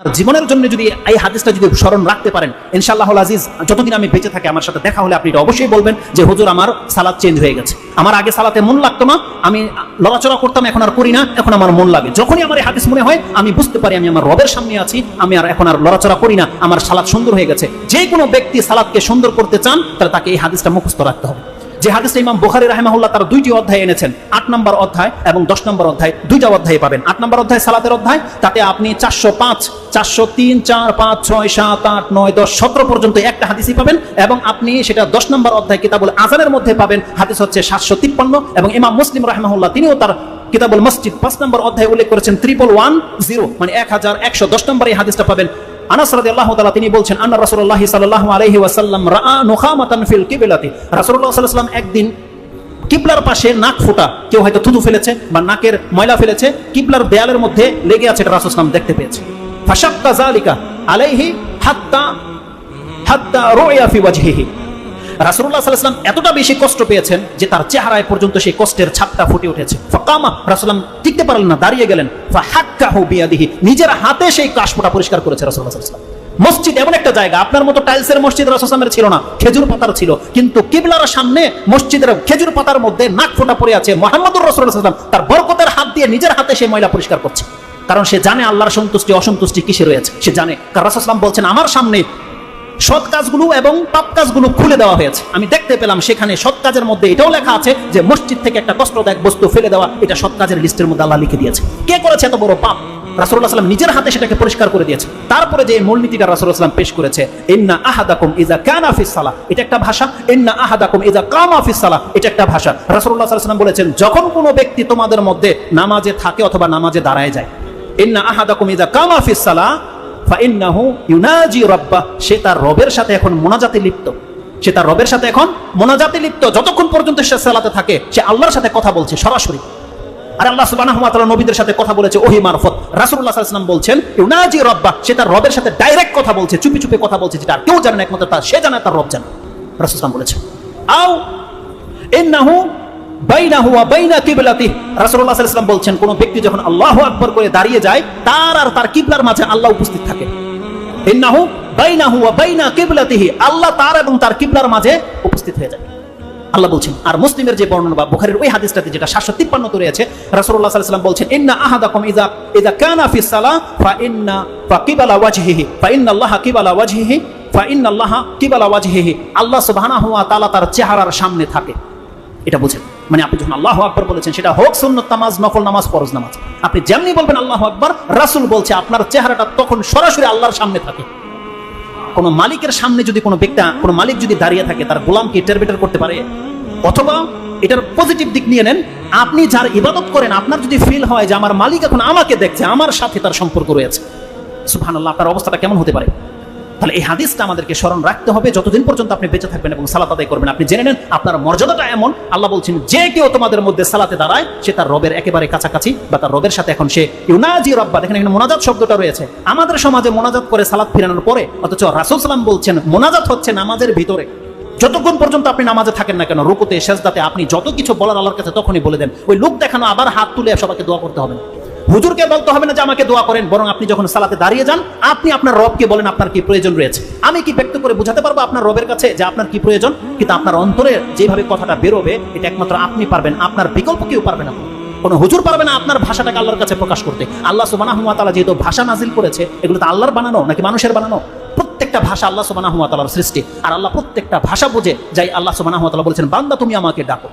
জীবনের জন্য যদি এই হাদিসটা যদি স্মরণ রাখতে পারেন ইনশাআল্লাহ আজিজ, যতদিন আমি বেঁচে থাকি, আমার সাথে দেখা হলে আপনি এটা অবশ্যই বলবেন যে, হুজুর, আমার সালাদ চেঞ্জ হয়ে গেছে। আমার আগে সালাতে মন লাগতো না, আমি লড়াচড়া করতাম, এখন আর করি না, এখন আমার মন লাগে। যখনই আমার এই হাদিস মনে হয়, আমি বুঝতে পারি, আমি আমার রবের সামনে আছি, আমি আর এখন আর লড়াচড়া করি না, আমার সালাদ সুন্দর হয়ে গেছে। যে কোনো ব্যক্তি সালাদকে সুন্দর করতে চান, তাহলে তাকে এই হাদিসটা মুখস্থ রাখতে হবে। যে হাদিসটা ইমাম বুখারী রাহিমাহুল্লাহ তার দুইটি অধ্যায় এনেছেন, আট নম্বর অধ্যায় এবং দশ নম্বর অধ্যায়, দুইটা অধ্যায় পাবেন। আট নম্বর অধ্যায় সালাতের অধ্যায়, তাতে আপনি চারশো পাঁচ, চারশো তিন, চার, পাঁচ, ছয়, সাত, আট, নয়, দশ, সতেরো পর্যন্ত একটা হাদিসই পাবেন এবং আপনি সেটা দশ নম্বর অধ্যায় কিতাবুল আজানের মধ্যে পাবেন। হাদিস হচ্ছে সাতশো তিপ্পান্ন এবং ইমাম মুসলিম রাহমাহুল্লাহ তিনিও তার কিতাবুল মসজিদ পাঁচ নম্বর অধ্যায় উল্লেখ করেছেন ত্রিপল ওয়ান জিরো মানে এক হাজার একশো দশ নম্বর এই হাদিসটা পাবেন। তিনি বলছেন, আন্না ফিল কিবলাতি। একদিন কিবলার পাশে নাক ফোটা, কেউ হয়তো থুতু ফেলেছে বা নাকের ময়লা ফেলেছে, কিবলার দেয়ালের মধ্যে লেগে আছে এটা দেখতে পেয়েছে। ফাশাক্কা জালিকা আলাইহি হাত্তা হাত্তা রোয়াফি ওয়াজহিহি। সাল্লাল্লাহু এতটা বেশি কষ্ট পেয়েছেন যে তার চেহারায় পর্যন্ত সেই কষ্টের ছাপটা ফুটে উঠেছে। ফাকামা, রাসূলুল্লাহ টিকতে পারলেন না, দাঁড়িয়ে গেলেন। নিজের হাতে সেই কাশফোঁটা পরিষ্কার করেছে সাল্লাল্লাহু মসজিদ এমন একটা জায়গা, আপনার মতো টাইলসের মসজিদ রাসূলের ছিল না, খেজুর পাতার ছিল। কিন্তু কিবলার সামনে মসজিদের খেজুর পাতার মধ্যে নাক ফোটা পড়ে আছে মোহাম্মদুর ওয়াসাল্লাম। তার বরকতের হাত দিয়ে নিজের হাতে সেই ময়লা পরিষ্কার করছে। কারণ সে জানে আল্লাহর সন্তুষ্টি, অসন্তুষ্টি কিসে রয়েছে? সে জানে। কারণ রাসূল সাল্লাল্লাহু বলছেন, আমার সামনে সৎ কাজগুলো এবং পাপ কাজগুলো খুলে দেওয়া হয়েছে। আমি দেখতে পেলাম সেখানে সৎ কাজের মধ্যে এটাও লেখা আছে যে মসজিদ থেকে একটা কষ্টদায়ক বস্তু ফেলে দেওয়া, এটা সৎ কাজের লিস্টের মধ্যে আল্লাহ লিখে দিয়েছে। কে করেছে এত বড় পাপ? রাসূলুল্লাহ সাল্লাম নিজের হাতে সেটাকে পরিষ্কার করে দিয়েছে। তারপরে যে মূলনীতিটা রাসূলুল্লাহ সাল্লাম পেশ করেছে, ইন্না আহাদাকুম ইজা এটা একটা ভাষা, ইন্না আহাদাকুম ইজা এটা একটা ভাষা। আলাইহি ওয়াসাল্লাম বলেছেন, যখন কোনো ব্যক্তি তোমাদের মধ্যে নামাজে থাকে অথবা নামাজে দাঁড়ায় যায়, ইন্না আহাদাকুম ইজা কামা ফিস সালাহ ফাইন্নাহু ইউনাজি রাব্বা সে তার রবের সাথে এখন মোনাজাতে লিপ্ত। সে তার রবের সাথে এখন মোনাজাতে লিপ্ত। যতক্ষণ পর্যন্ত সে সালাতে থাকে, সে আল্লাহর সাথে কথা বলছে সরাসরি। আর আল্লাহ তাআলা নবীদের সাথে কথা বলেছে ওহি মারফত। সাল্লাল্লাহু বলছেন, ইউনাজি রব্বা সে তার রবের সাথে ডাইরেক্ট কথা বলছে, চুপি চুপি কথা বলছে, যেটা আর কেউ জানে একমাত্র তার, সে জানে তার রব জানে। রাসূল বলেছে, আও ইন্নাহু বাইনা বলছেন, কোন ব্যক্তি যখন আল্লাহু আকবার করে দাঁড়িয়ে যায়, তার আর তার কিবলার মাঝে আল্লাহ উপস্থিত থাকে। আল্লাহ তার এবং তার কিবলার মাঝে উপস্থিত হয়ে যায়। আল্লাহ বলছেন, আর মুসলিমের যে বর্ণনা বা বুখারীর ওই হাদিসটাতে যেটা 753 তে রয়েছে সাল্লাল্লাহু বলছেন আল্লাহা কিবালা আল্লাহা তার চেহারার সামনে থাকে। এটা বুঝেন। মানে আপনি যখন আল্লাহ আকবর বলেছেন, সেটা হোক সুন্নত নামাজ, নফল নামাজ, ফরজ নামাজ। আপনি যেমনি বলবেন আল্লাহ আকবর, রাসূল বলছে আপনার চেহারাটা তখন সরাসরি আল্লাহর সামনে থাকে। কোন মালিকের সামনে যদি কোনো ব্যক্তি, কোনো মালিক যদি দাঁড়িয়ে থাকে, তার গোলামকে টেরবেটার করতে পারে? অথবা এটার পজিটিভ দিক নিয়ে নেন, আপনি যার ইবাদত করেন, আপনার যদি ফিল হয় যে আমার মালিক এখন আমাকে দেখছে, আমার সাথে তার সম্পর্ক রয়েছে। সুবহানাল্লাহ, আপনার অবস্থাটা কেমন হতে পারে? তাহলে এই হাদিসটা আমাদেরকে স্মরণ রাখতে হবে। যতদিন পর্যন্ত আপনি বেঁচে থাকবেন এবং সালাত আদায় করবেন, আপনি জেনে নেন, আপনার মর্যাদাটা এমন। আল্লাহ বলছেন, যে কেউ তোমাদের মধ্যে সালাতে দাঁড়ায়, সে তার রবের একেবারে কাছাকাছি বা তার রবের সাথে এখন সে ইউনাজি রব্বা, দেখেন এখানে মোনাজাত শব্দটা রয়েছে। আমাদের সমাজে মোনাজাত করে সালাত ফিরানোর পরে, অথচ রাসূল সাল্লাম বলছেন, মোনাজাত হচ্ছে নামাজের ভিতরে। যতক্ষণ পর্যন্ত আপনি নামাজে থাকেন না কেন, রুকুতে, সেজদাতে, আপনি যত কিছু বলার আল্লাহর কাছে তখনই বলে দেন। ওই লোক দেখানো আবার হাত তুলে সবাইকে দোয়া করতে হবে হুজুরকে বলতে হবে না যে আমাকে দোয়া করেন, বরং আপনি যখন সালাতে দাঁড়িয়ে যান, আপনি আপনার রবকে বলেন আপনার কি প্রয়োজন রয়েছে। আমি কি ব্যক্ত করে বোঝাতে পারব আপনার রবের কাছে যে আপনার কি প্রয়োজন? কিন্তু আপনার অন্তরে যেভাবে কথাটা বেরোবে, এটা একমাত্র আপনি পারবেন, আপনার বিকল্প কেউ পারবে না। কোনো হুজুর পারবে না আপনার ভাষাটাকে আল্লাহর কাছে প্রকাশ করতে। আল্লাহ সুবহানাহু ওয়া তাআলা যেহেতু ভাষা নাজিল করেছে, এগুলো তো আল্লাহর বানানো নাকি মানুষের বানানো? প্রত্যেকটা ভাষা আল্লাহ সুবহানাহু ওয়া তাআলার সৃষ্টি, আর আল্লাহ প্রত্যেকটা ভাষা বুঝে যাই আল্লাহ সুবহানাহু ওয়া তাআলা বলেছেন, বান্দা তুমি আমাকে ডাকো।